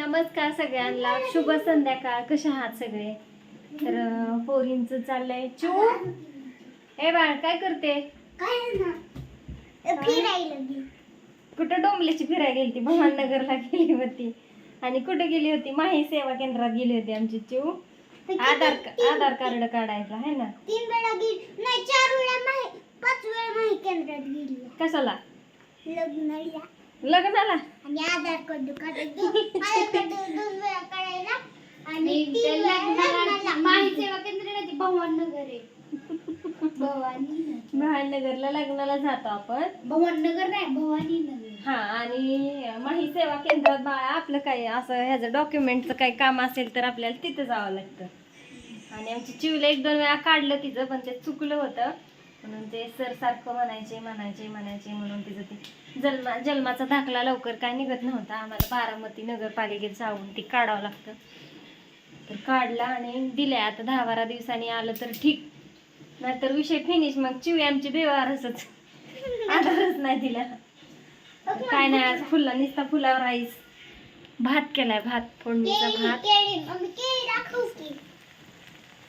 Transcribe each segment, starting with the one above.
नमस्कार सगळ्यांना. शुभ संध्याकाळ. कशा आहात सगळे? तर पोरींचं चाललंय चू. ए बाळ काय करते? कुठं डोंबलीची फिरायला गेली ती भवाननगरला गेली होती. आणि कुठे गेली होती? माही सेवा केंद्रात गेली होती आमची चिऊ आधार आधार कार्ड काढायला आहे ना? तीन वेळा गेली. नाही चार वेळा माही पाच वेळा माही केंद्रात गेली. कशाला? लग्नाला लग्नाला आणि आधार कार्ड लग्नाला सेवा केंद्र आहे. भवानी भवाननगरला लग्नाला जातो आपण. भवान नगर नाही भवानी नगर हा आणि माही सेवा केंद्रात बाळा आपलं काय असं ह्याचं डॉक्युमेंटचं काही काम असेल तर आपल्याला तिथं जावं लागतं. आणि आमची चिवला एक दोन वेळा काढलं तिचं पण ते चुकलं होतं. म्हणून ते सर सारखं म्हणायचे म्हणायचे म्हणायचे म्हणून तिचं ते जन्मा जन्माचा दाखला लवकर काय निघत नव्हता. आम्हाला बारामती नगरपालिकेत जाऊन ती काढावं लागतं. तर काढला आणि दिल्या. आता दहा बारा दिवसांनी आलं तर ठीक. नाहीतर विषय फिनिश मग चिवी आमची बेवारसच आधारच नाही दिला. काय नाही आज फुला नुसता फुलावर राईस. भात केलाय भात फोडणीचा भात.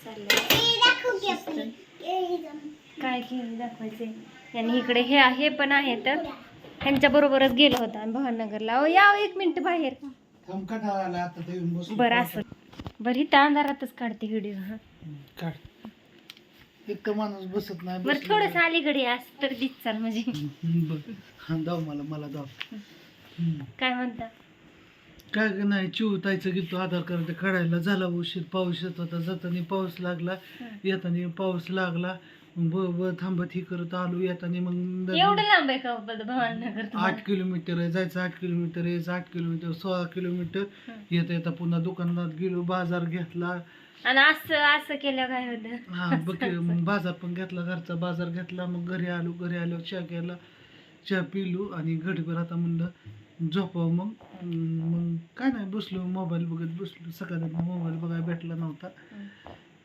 चाललंय. काय केली दाखवायचे? आणि इकडे हे हे पण आहे तर ह्यांच्या बरोबरच गेलो होता आणि भवाननगरला अहो या एक मिनिट बाहेर. बरं असं. बरं इथं अंधारातच काढते व्हिडिओ हा. तर माणूस बसत नाही बरं थोडस अलीकडे असं तर दिस चाल म्हणजे. बरं. दाव मला मला हम्म. काय म्हणता? काय नाही चिवतायचं की तो आधार कार्ड. काढायला झाला उशीर पाऊस येत होता. जाताना पाऊस लागला येताना पाऊस लागला. ब ब थांबत ही करत आलो येताना मग एवढं लांब आहे का भवाननगर तुम्हाला? आठ किलोमीटर आहे जायचं आठ किलोमीटर यायचं आठ किलोमीटर सोळा किलोमीटर. येता येता पुन्हा दुकानात गेलो बाजार घेतला. आणि असं असं केलं काय होतं? हा बघ मग बाजार पण घेतला घरचा बाजार घेतला मग घरी आलो घरी आलो चहा केला. चहा पिलो आणि घडीभर आता म्हणलं झोपावं मग. अं, मग काय नाही बसलो मोबाईल बघत बसलो. सकाळी मोबाईल बघायला भेटला नव्हता.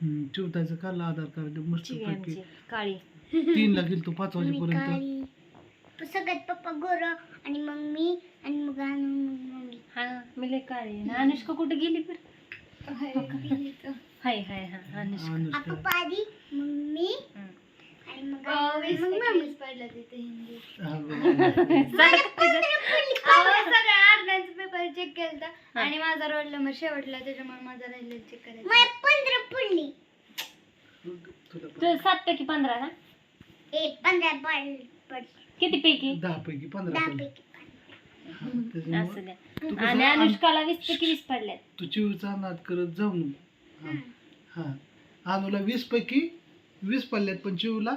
चिवतायचं काढला आधार कार्ड मस्त चिवी पैकी आमची काळी. तीनला गेलतो पाच मी वाजेपर्यंत. काळी. सगळ्यात पप्पा गोर आणि मग मी आणि मग मम्मी. हा मी लय काळी आहे. अनुष्का कुठे गेली बरं? हाय हाय हा अनुष्का. आ, अनुष्का. पप्पा आधी मग मी हम्म. आणि मग मम्मी. हा, अर्ध्यांचा पेपर चेक केलता आणि माझा रोल नंबर शेवटला त्याच्यामुळे माझा राहिलेला चेक करायचा. मला पंधरा पडली. तुझं सात पैकी पंधरा ना? ए पंधरा पड पडली. किती पैकी? दहा पैकी पंधरा दहा पडले. पैकी हा, असं त्याच्यामुळं द्या. तू कसं आणि अनुष्काला वीस पैकी वीस पडल्यात. तू चिवीचा नाद करत जाऊ नको. हा हा. अनुला वीस पैकी वीस पडल्यात पण चिवला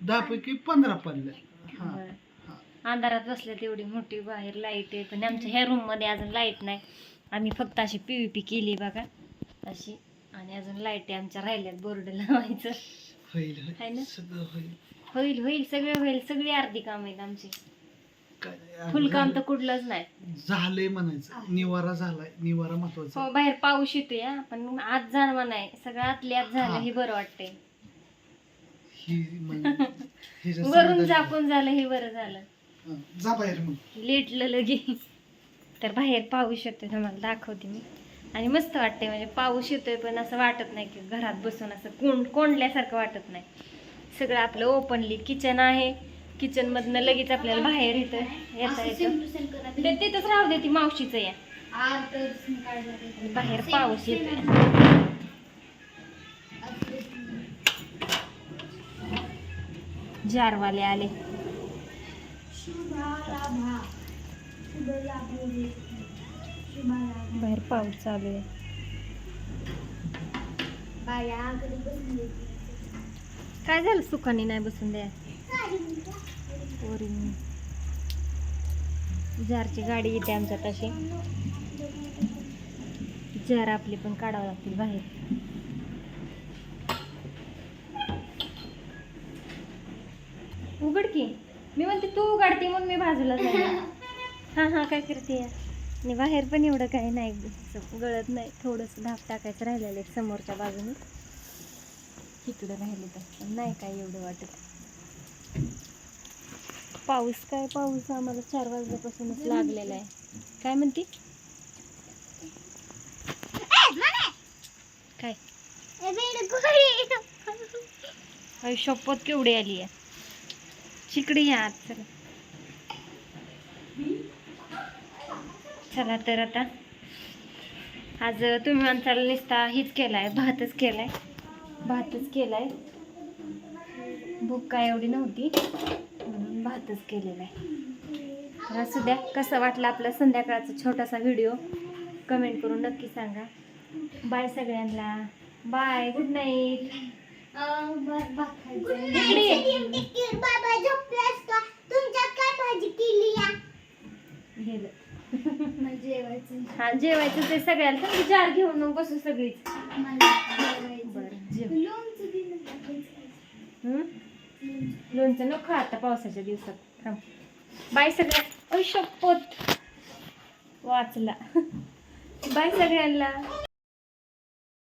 दहा पैकी पंधरा पडल्यात. हा बरं. हा. अंधारात बसल्या तेवढी मोठी बाहेर लाइट आहे पण आमच्या ह्या रूममध्ये अजून लाइट नाही. आम्ही फक्त अशी पीव्हीपी केली बघा. अशी. आणि अजून लाइट आमच्या राहिल्यात बोर्ड लावायचं. होईल आहे होईल ना? सगळं होईल. होईल सगळं होईल. सगळी अर्धी काम आहेत आमची. फुल काम तर कुठलंच नाही. झालंय म्हणायचं. निवारा झालाय. निवारा महत्त्वाचा हो बाहेर पाऊस येतोय पण आज जाणवा नाही सगळं आतल्या आत झालं हा. बरं वाटतंय. वरून झाकून झालं हे बरं झालं. जा बाहेर मग. लेटलं लगे तर बाहेर पाऊस येतोय तुम्हाला दाखवते मी. आणि मस्त वाटतंय म्हणजे पाऊस येतोय पण असं वाटत नाही की घरात बसून असं कोंड कोंडल्यासारखं वाटत नाही. सगळं आपलं ओपनली किचन आहे. किचन मधनं लगेच आपल्याला बाहेर येतं येता येतं. तिथंच राहू दे ती मावशीचं या. बाहेर पाऊस येतोय. जारवाले आले. बाहेर पाऊस चालू आहे. काय झालं सुखाने नाही बसून द्या? जारची गाडी येते आमच्या तशी जार आपली पण काढावं लागतील बाहेर. उघड की. मी म्हणते तू उघडते म्हणून मी बाजूला झाले हा हा काय करते आणि बाहेर पण एवढं काही नाही गळत नाही. थोडंसं धाप टाकायचं राहिलेलं आहे समोरच्या बाजूने. इकडं राहिले तर नाही काय एवढं वाटत. पाऊस काय? पाऊस आम्हाला चार वाजल्यापासूनच लागलेला आहे. काय म्हणते? काय? शपथ केवढी आली आहे? चिकडी या आत चला. चला तर आता आज तुम्ही माणसाला नुसता हीच केलाय भातच केलाय. भातच केलाय. भूक काय एवढी नव्हती म्हणून भातच केलेला आहे तर असू द्या कसं वाटलं आपला संध्याकाळचा छोटासा व्हिडिओ कमेंट करून नक्की सांगा. बाय सगळ्यांना. बाय गुड नाईट अं, ब- बघायचं. इकडे ये. टिकीर बाबा झोपलास का तुमच्यात काय भाजी केली या गेलं मला जेवायचं हा जेवायचं ते सगळ्याला. तर जार घेऊन मग बसू सगळीच. बरं जेव. लोणचं हं? लोणचं नको आता पावसाच्या दिवसात. थांब. बाय सगळ्या अय वाचला. बाय सगळ्यांना.